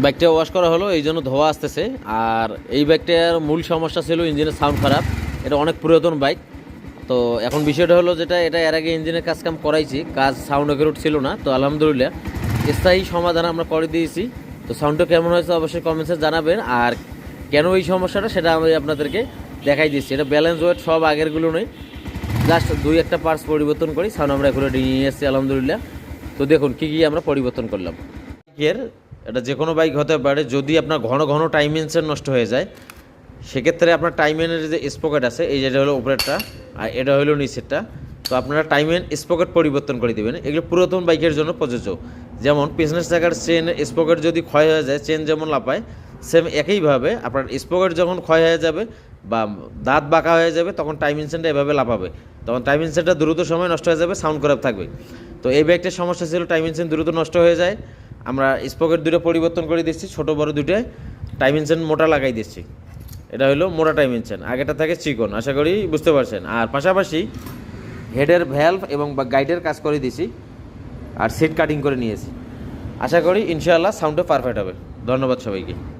বাইকটা ওয়াশ করা হলো, এই জন্য ধোয়া আসতেছে। আর এই বাইকটার মূল সমস্যা ছিল ইঞ্জিনের সাউন্ড খারাপ। এটা অনেক পুরাতন বাইক তো এখন বিষয়টা হলো যেটা, এটা এর আগে ইঞ্জিনের কাজ কাম করাইছি, কাজ সাউন্ড একেরোট ছিল না, তো আলহামদুলিল্লাহ। স্থায়ী সমাধান আমরা করে দিয়েছি। তো সাউন্ডটা কেমন হয়েছে অবশ্যই কমেন্টসে জানাবেন। আর কেন এই সমস্যাটা সেটা আমি আপনাদেরকে দেখাই দিচ্ছি। এটা ব্যালেন্স ওয়েট সব আগেরগুলো নেই জাস্ট দুই একটা পার্টস পরিবর্তন করি সাউন্ড আমরা এগুলো নিয়ে এসেছি, আলহামদুলিল্লাহ। তো দেখুন, কী কী আমরা পরিবর্তন করলাম। বাইকের এটা যে কোনো বাইক হতে পারে, যদি আপনার ঘন ঘন টাইমেন্সের নষ্ট হয়ে যায়, সেক্ষেত্রে আপনার টাইমেনের যে স্পকেট আছে, এই যেটা হলো উপরেরটা, আর এটা হলো নিচেরটা, তো আপনারা টাইমেন স্পকেট পরিবর্তন করে দিবেন। এগুলো পুরাতন বাইকের জন্য প্রযোজ্য। যেমন পিছনের চাকার চেন স্পকেট যদি ক্ষয় হয়ে যায় চেন যেমন লাপায় সেম একইভাবে আপনার স্পকেট যখন ক্ষয় হয়ে যাবে বা দাঁত বাঁকা হয়ে যাবে, তখন টাইম ইনসেনটা এভাবে লাপাবে তখন টাইম ইনসেনটা দ্রুত সময় নষ্ট হয়ে যাবে সাউন্ড খারাপ থাকবে। তো এই বাইকটার সমস্যা ছিল টাইম ইনসেন দ্রুত নষ্ট হয়ে যায়। আমরা স্পকেট দুটো পরিবর্তন করে দিচ্ছি, ছোট বড় দুটোয় টাইমেনশন মোটা লাগাই দিচ্ছি। এটা হলো মোটা টাইমেনশন আগেটা থাকে চিকন, আশা করি বুঝতে পারছেন। আর পাশাপাশি হেডের ভ্যালভ এবং গাইডের কাজ করে দিয়েছি আর সিট কাটিং করে নিয়েছি। আশা করি ইনশাআল্লাহ সাউন্ডটা পারফেক্ট হবে। ধন্যবাদ সবাইকে।